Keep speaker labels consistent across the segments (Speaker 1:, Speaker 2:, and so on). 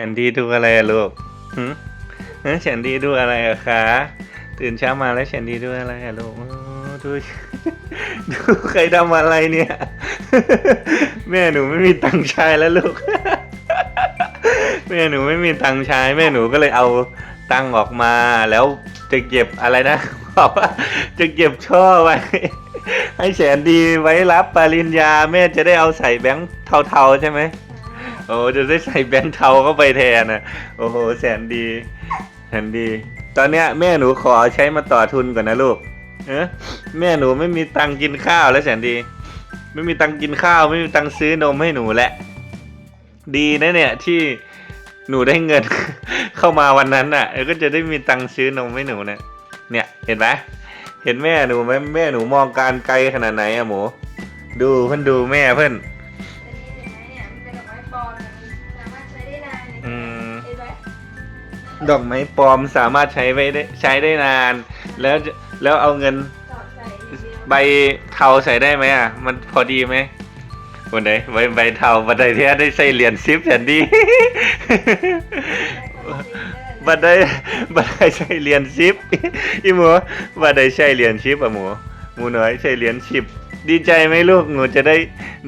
Speaker 1: ฉันดีดูอะไรอะลูกหืมฉันดีดูอะไรอะคะ ตื่นเช้ามาแล้วฉันดีดูอะไรอะลูกดูดูใครทำอะไรเนี่ย แม่หนูไม่มีตังค์ใช้แล้วลูก แม่หนูไม่มีตังค์ใช้แม่หนูก็เลยเอาตังค์ออกมาแล้วจะเก็บอะไรนะบอกว่าจะเก็บช่อไว้ ให้แสนดีไว้รับปริญญาแม่จะได้เอาใส่แบงค์เทาๆใช่ไหม โอ้จะได้ใส่แบงค์เทาเข้าไปแทนนะโอ้โหแสนดีแสนดี ตอนเนี้ยแม่หนูขอใช้มาต่อทุนก่อนนะลูกเออแม่หนูไม่มีตังค์กินข้าวแล้วแสนดี ไม่มีตังค์กินข้าว ไม่มีตังค์ซื้อนมให้หนูแหละ ดีนะเนี่ยที่หนูได้เงินเข้ามาวันนั้นน่ะก็จะได้มีตังค์ซื้อนมให้หนูเนี่ยเนี่ย เห็นไหมเห็นแม่หนูไหมแม่หนูมองการไกลขนาดไหนอะหมู ดูเพื่อนดูแม่เพื่อน
Speaker 2: ป็นดอกไม้ปลอมเนี่ยมันสามารถใช้ได้นานเนี่ย
Speaker 1: อืม
Speaker 2: เห็นไหม
Speaker 1: ดอกไม้ปลอมสามารถใช้ไว้ได้ใช้ได้นาน แล้วจะแล้วเอาเงิน
Speaker 2: สอดใส่ทีเดียว
Speaker 1: ใบเทาใส่ได้ไหมอะ มันพอดีไหมวันไหนใบใบเทาบันไดเทียได้ใส่เหรียญซิปแสนดี บันไดบันไดใส่เหรียญซิปอีหมูบันไดใส่เหรียญชิปอะหมูหมูน้อยใส่เหรียญชิป ดีใจไหมลูกหนูจะได้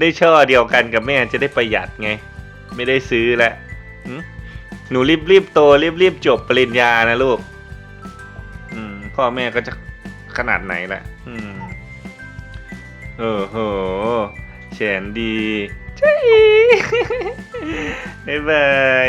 Speaker 1: ได้ช่อเดียวกันกับแม่จะได้ประหยัดไง ไม่ได้ซื้อแล้วหนูรีบรีบๆโตรีบรีบๆจบปริญญานะลูกอืมพ่อแม่ก็จะขนาดไหนละอืมโอ้โหแสนดีใช่บ๊ายบาย